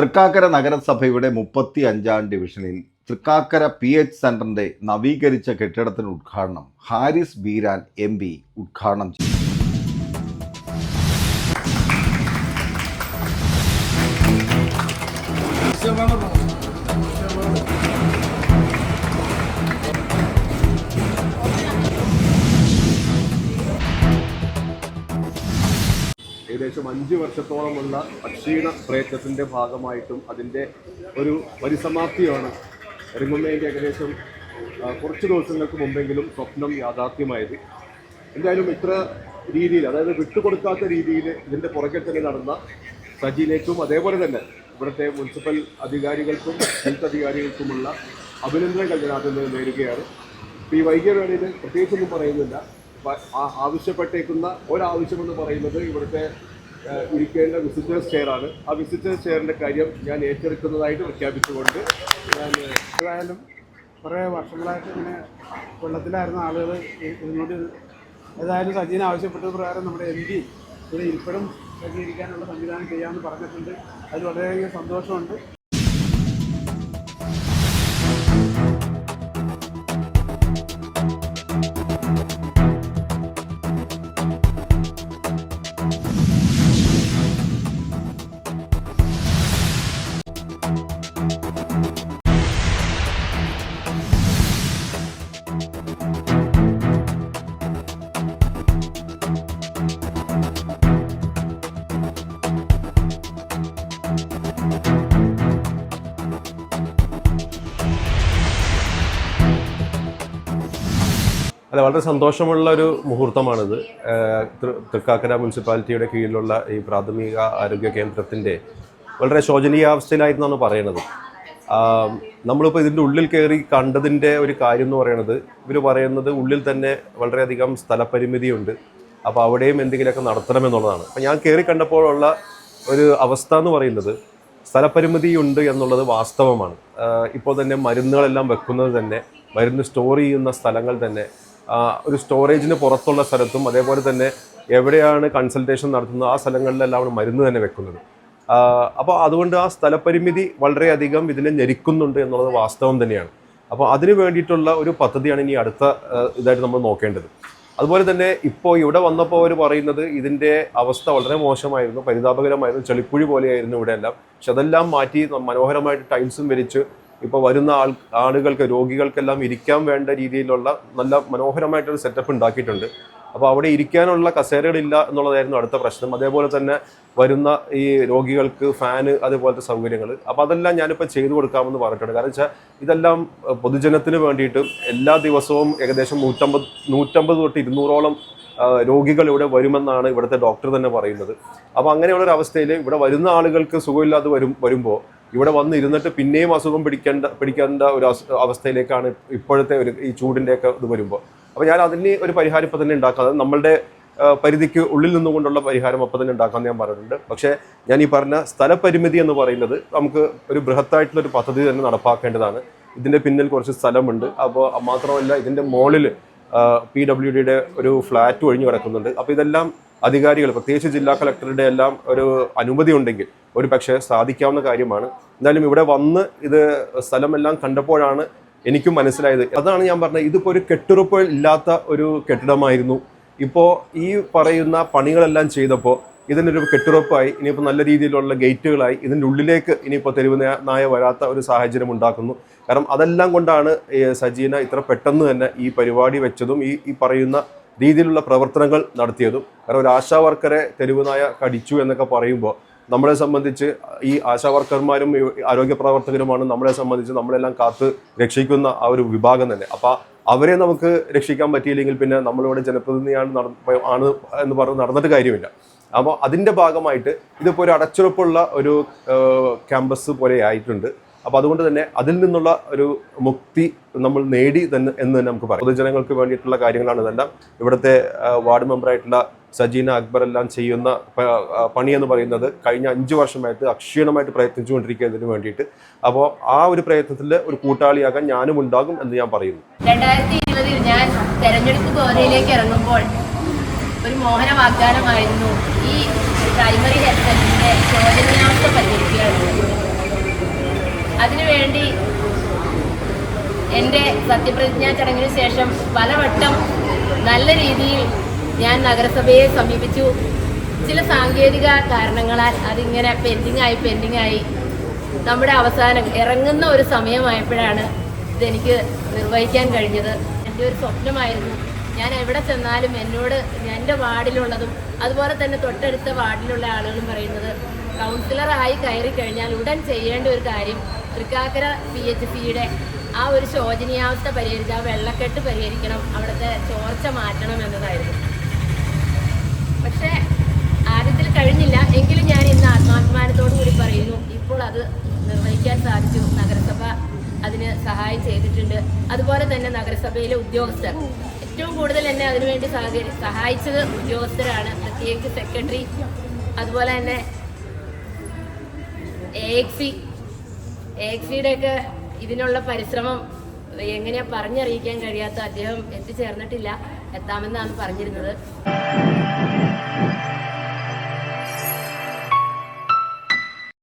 തൃക്കാക്കര നഗരസഭയുടെ മുപ്പത്തി അഞ്ചാം ഡിവിഷനിൽ തൃക്കാക്കര പി എച്ച് സെന്ററിന്റെ നവീകരിച്ച കെട്ടിടത്തിന് ഉദ്ഘാടനം ഹാരിസ് ബീരാൻ എം പി ഉദ്ഘാടനം ചെയ്തു. ഏകദേശം അഞ്ച് വർഷത്തോളമുള്ള അക്ഷീണ പ്രയത്നത്തിന്റെ ഭാഗമായിട്ടും അതിന്റെ ഒരു പരിസമാപ്തിയാണ് ഇറങ്ങുന്നതിന്റെ ഏകദേശം കുറച്ച് ദിവസങ്ങൾക്ക് മുമ്പെങ്കിലും സ്വപ്നം യാഥാർത്ഥ്യമായത്. എന്തായാലും ഇത്ര രീതിയിൽ അതായത് വിട്ടുകൊടുക്കാത്ത രീതിയിൽ ഇതിന്റെ പുറകെ തന്നെ നടന്ന സജിയിലേക്കും അതേപോലെ തന്നെ ഇവിടുത്തെ മുനിസിപ്പൽ അധികാരികൾക്കും ഹെൽത്ത് അധികാരികൾക്കുമുള്ള അഭിനന്ദനങ്ങൾ ഞാൻ ആദ്യം നേരുകയാണ്. ഈ വൈകിയ വേളയിൽ പ്രത്യേകിച്ചൊന്നും പറയുന്നില്ല. ആവശ്യപ്പെട്ടേക്കുന്ന ഒരാവശ്യമെന്ന് പറയുന്നത് ഇവിടുത്തെ ഇരിക്കേണ്ട വിസിറ്റേഴ്സ് ചെയറാണ് ആ വിസിറ്റേഴ്സ് ചെയറിന്റെ കാര്യം ഞാൻ ഏറ്റെടുക്കുന്നതായിട്ട് പ്രഖ്യാപിച്ചുകൊണ്ട് ഞാൻ ഏതായാലും കുറേ വർഷങ്ങളായിട്ട് ഇങ്ങനെ വെള്ളത്തിലായിരുന്ന ആളുകൾ ഇതിനോട് ഏതായാലും സജീന ആവശ്യപ്പെട്ടത് പ്രകാരം നമ്മുടെ എം പി ഇവിടെ ഇപ്പോഴും സജ്ജീകരിക്കാനുള്ള സംവിധാനം ചെയ്യാമെന്ന് പറഞ്ഞിട്ടുണ്ട്. അതിൽ വളരെയധികം സന്തോഷമുണ്ട്. അല്ല വളരെ സന്തോഷമുള്ള ഒരു മുഹൂർത്തമാണിത് തൃക്കാക്കര മുനിസിപ്പാലിറ്റിയുടെ കീഴിലുള്ള ഈ പ്രാഥമിക ആരോഗ്യ കേന്ദ്രത്തിന്റെ വളരെ ശോചനീയാവസ്ഥയിലായിരുന്നാണ് പറയണത്. നമ്മളിപ്പോൾ ഇതിന്റെ ഉള്ളിൽ കയറി കണ്ടതിന്റെ ഒരു കാര്യം എന്ന് പറയുന്നത് ഇവർ പറയുന്നത് ഉള്ളിൽ തന്നെ വളരെയധികം സ്ഥലപരിമിതിയുണ്ട്. അപ്പോൾ അവിടെയും എന്തെങ്കിലുമൊക്കെ നടത്തണമെന്നുള്ളതാണ് അപ്പോൾ ഞാൻ കയറി കണ്ടപ്പോഴുള്ള ഒരു അവസ്ഥ എന്ന് പറയുന്നത് സ്ഥലപരിമിതി ഉണ്ട് എന്നുള്ളത് വാസ്തവമാണ്. ഇപ്പോൾ തന്നെ മരുന്നുകളെല്ലാം വെക്കുന്നത് തന്നെ മരുന്ന് സ്റ്റോർ ചെയ്യുന്ന സ്ഥലങ്ങൾ തന്നെ ഒരു സ്റ്റോറേജിന് പുറത്തുള്ള സ്ഥലത്തും അതേപോലെ തന്നെ എവിടെയാണ് കൺസൾട്ടേഷൻ നടത്തുന്നത് ആ സ്ഥലങ്ങളിലെല്ലാം മരുന്ന് തന്നെ വെക്കുന്നത്. അപ്പോൾ അതുകൊണ്ട് ആ സ്ഥലപരിമിതി വളരെയധികം ഇതിനെ ഞെരിക്കുന്നുണ്ട് എന്നുള്ളത് വാസ്തവം തന്നെയാണ്. അപ്പോൾ അതിന് വേണ്ടിയിട്ടുള്ള ഒരു പദ്ധതിയാണ് ഇനി അടുത്ത ഇതായിട്ട് നമ്മൾ നോക്കേണ്ടത്. അതുപോലെ തന്നെ ഇപ്പോൾ ഇവിടെ വന്നപ്പോൾ അവർ പറയുന്നത് ഇതിന്റെ അവസ്ഥ വളരെ മോശമായിരുന്നു പരിതാപകരമായിരുന്നു ചെളിക്കുഴി പോലെയായിരുന്നു ഇവിടെ എല്ലാം പക്ഷെ അതെല്ലാം മാറ്റി മനോഹരമായിട്ട് ടൈൽസും വിരിച്ച് ഇപ്പോൾ വരുന്ന ആൾ ആളുകൾക്ക് രോഗികൾക്കെല്ലാം ഇരിക്കാൻ വേണ്ട രീതിയിലുള്ള നല്ല മനോഹരമായിട്ടൊരു സെറ്റപ്പ് ഉണ്ടാക്കിയിട്ടുണ്ട്. അപ്പോൾ അവിടെ ഇരിക്കാനുള്ള കസേരകളില്ല എന്നുള്ളതായിരുന്നു അടുത്ത പ്രശ്നം. അതേപോലെ തന്നെ വരുന്ന ഈ രോഗികൾക്ക് ഫാന് അതുപോലത്തെ സൗകര്യങ്ങൾ അപ്പോൾ അതെല്ലാം ഞാനിപ്പോൾ ചെയ്തു കൊടുക്കാമെന്ന് പറഞ്ഞിട്ടുണ്ട്. കാരണം വെച്ചാൽ ഇതെല്ലാം പൊതുജനത്തിന് വേണ്ടിയിട്ട് എല്ലാ ദിവസവും ഏകദേശം നൂറ്റമ്പത് നൂറ്റമ്പത് തൊട്ട് ഇരുന്നൂറോളം രോഗികൾ ഇവിടെ വരുമെന്നാണ് ഇവിടുത്തെ ഡോക്ടർ തന്നെ പറയുന്നത്. അപ്പോൾ അങ്ങനെയുള്ളൊരു അവസ്ഥയിൽ ഇവിടെ വരുന്ന ആളുകൾക്ക് സുഖമില്ലാതെ വരും വരുമ്പോൾ ഇവിടെ വന്ന് ഇരുന്നിട്ട് പിന്നെയും അസുഖം പിടിക്കേണ്ട പിടിക്കേണ്ട ഒരു അവസ്ഥയിലേക്കാണ് ഇപ്പോഴത്തെ ഒരു ഈ ചൂടിന്റെയൊക്കെ ഇത് വരുമ്പോൾ അപ്പോൾ ഞാൻ അതിന് ഒരു പരിഹാരം ഇപ്പം തന്നെ ഉണ്ടാക്കാതെ നമ്മളുടെ പരിധിക്ക് ഉള്ളിൽ നിന്നുകൊണ്ടുള്ള പരിഹാരം അപ്പം തന്നെ ഉണ്ടാക്കാമെന്ന് ഞാൻ പറഞ്ഞിട്ടുണ്ട്. പക്ഷേ ഞാൻ ഈ പറഞ്ഞ സ്ഥലപരിമിതി എന്ന് പറയുന്നത് നമുക്ക് ഒരു ബൃഹത്തായിട്ടുള്ളൊരു പദ്ധതി തന്നെ നടപ്പാക്കേണ്ടതാണ്. ഇതിന്റെ പിന്നിൽ കുറച്ച് സ്ഥലമുണ്ട്. അപ്പോൾ മാത്രമല്ല ഇതിന്റെ മുകളിൽ പി ഡബ്ല്യു ഡിയുടെ ഒരു ഫ്ലാറ്റ് ഒഴിഞ്ഞു കിടക്കുന്നുണ്ട്. അപ്പോൾ ഇതെല്ലാം അധികാരികൾ പ്രത്യേകിച്ച് ജില്ലാ കളക്ടറുടെ എല്ലാം ഒരു അനുമതി ഉണ്ടെങ്കിൽ ഒരു പക്ഷേ സാധിക്കാവുന്ന കാര്യമാണ്. എന്തായാലും ഇവിടെ വന്ന് ഇത് സ്ഥലമെല്ലാം കണ്ടപ്പോഴാണ് എനിക്കും മനസ്സിലായത്. അതാണ് ഞാൻ പറഞ്ഞത്. ഇതിപ്പോൾ ഒരു കെട്ടുറപ്പ് ഇല്ലാത്ത ഒരു കെട്ടിടമായിരുന്നു. ഇപ്പോൾ ഈ പറയുന്ന പണികളെല്ലാം ചെയ്തപ്പോൾ ഇതിനൊരു കെട്ടുറപ്പായി ഇനിയിപ്പോൾ നല്ല രീതിയിലുള്ള ഗേറ്റുകളായി ഇതിന്റെ ഉള്ളിലേക്ക് ഇനിയിപ്പോൾ തെരുവ് നായ വരാത്ത ഒരു സാഹചര്യം ഉണ്ടാക്കുന്നു. കാരണം അതെല്ലാം കൊണ്ടാണ് സജീന ഇത്ര പെട്ടെന്ന് തന്നെ ഈ പരിപാടി വെച്ചതും ഈ ഈ പറയുന്ന രീതിയിലുള്ള പ്രവർത്തനങ്ങൾ നടത്തിയതും. കാരണം ഒരു ആശാ വർക്കറെ തെരുവുനായ കടിച്ചു എന്നൊക്കെ പറയുമ്പോൾ നമ്മളെ സംബന്ധിച്ച് ഈ ആശാ വർക്കർമാരും ആരോഗ്യ പ്രവർത്തകരുമാണ് നമ്മളെ സംബന്ധിച്ച് നമ്മളെല്ലാം കാത്ത് രക്ഷിക്കുന്ന ആ ഒരു വിഭാഗം തന്നെ. അപ്പോൾ അവരെ നമുക്ക് രക്ഷിക്കാൻ പറ്റിയില്ലെങ്കിൽ പിന്നെ നമ്മളിവിടെ ജനപ്രതിനിധിയാണ് ആണ് എന്ന് പറഞ്ഞ് നടന്നിട്ട് കാര്യമില്ല. അപ്പോൾ അതിന്റെ ഭാഗമായിട്ട് ഇതിപ്പോൾ ഒരു അടച്ചുറപ്പുള്ള ഒരു ക്യാമ്പസ് പോലെ ആയിട്ടുണ്ട് അപ്പോൾ അതുകൊണ്ട് തന്നെ അതിൽ നിന്നുള്ള ഒരു മുക്തി നമ്മൾ നേടി തന്നെ എന്ന് തന്നെ നമുക്ക് പറയാം. പൊതുജനങ്ങൾക്ക് വേണ്ടിയിട്ടുള്ള കാര്യങ്ങളാണ് ഇതെല്ലാം. ഇവിടുത്തെ വാർഡ് മെമ്പറായിട്ടുള്ള സജീന അക്ബർ എല്ലാം ചെയ്യുന്ന പണി എന്ന് പറയുന്നത് കഴിഞ്ഞ അഞ്ച് വർഷമായിട്ട് അക്ഷീണമായിട്ട് പ്രയത്നിച്ചുകൊണ്ടിരിക്കുന്നതിന് വേണ്ടിയിട്ട്. അപ്പോൾ ആ ഒരു പ്രയത്നത്തിൽ ഒരു കൂട്ടാളിയാകാൻ ഞാനും ഉണ്ടാകും എന്ന് ഞാൻ പറയുന്നു. രണ്ടായിരത്തി ഇരുപതിൽ ഞാൻ തെരഞ്ഞെടുപ്പ് ഗോതയിലേക്ക് ഇറങ്ങുമ്പോൾ ഒരു മോഹന വാഗ്ദാനമായിരുന്നു ഈ പ്രൈമറി ഹെൽത്ത് സെന്ററിന്റെ ശോചനീയാവസ്ഥ പരിഹരിക്കുക എന്നുള്ളത്. അതിനുവേണ്ടി എന്റെ സത്യപ്രതിജ്ഞാ ചടങ്ങിന് ശേഷം പലവട്ടം നല്ല രീതിയിൽ ഞാൻ നഗരസഭയെ സമീപിച്ചു. ചില സാങ്കേതിക കാരണങ്ങളാൽ അതിങ്ങനെ പെൻഡിങ് ആയി പെൻഡിങ് ആയി നമ്മുടെ അവസാനം ഇറങ്ങുന്ന ഒരു സമയമായപ്പോഴാണ് ഇതെനിക്ക് നിർവഹിക്കാൻ കഴിഞ്ഞത്. എന്റെ ഒരു സ്വപ്നമായിരുന്നു. ഞാൻ എവിടെ ചെന്നാലും എന്നോട് എന്റെ വാർഡിലുള്ളതും അതുപോലെ തന്നെ തൊട്ടടുത്ത വാർഡിലുള്ള ആളുകളും പറയുന്നത് കൗൺസിലറായി കയറി കഴിഞ്ഞാൽ ഉടൻ ചെയ്യേണ്ട ഒരു കാര്യം തൃക്കാക്കര പി എച്ച് പിയുടെ ആ ഒരു ശോചനീയാവസ്ഥ പരിഹരിച്ച് ആ വെള്ളക്കെട്ട് പരിഹരിക്കണം അവിടുത്തെ ചോർച്ച മാറ്റണം എന്നതായിരുന്നു. പക്ഷേ ആദ്യത്തിൽ കഴിഞ്ഞില്ല. എങ്കിലും ഞാൻ ഇന്ന് ആത്മാഭിമാനത്തോടു കൂടി പറയുന്നു ഇപ്പോൾ അത് നിർവഹിക്കാൻ സാധിച്ചു. നഗരസഭ അതിന് സഹായം ചെയ്തിട്ടുണ്ട്. അതുപോലെ തന്നെ നഗരസഭയിലെ ഉദ്യോഗസ്ഥർ. ഏറ്റവും കൂടുതൽ എന്നെ അതിനുവേണ്ടി സഹകരി സഹായിച്ചത് ഉദ്യോഗസ്ഥരാണ്. പ്രത്യേകിച്ച് സെക്രട്ടറി. അതുപോലെ തന്നെ എ എക്സി എ എക്സിയുടെയൊക്കെ ഇതിനുള്ള പരിശ്രമം എങ്ങനെയാ പറഞ്ഞറിയിക്കാൻ കഴിയാത്ത അദ്ദേഹം എത്തിച്ചേർന്നിട്ടില്ല. എത്താമെന്നാണ് പറഞ്ഞിരുന്നത്.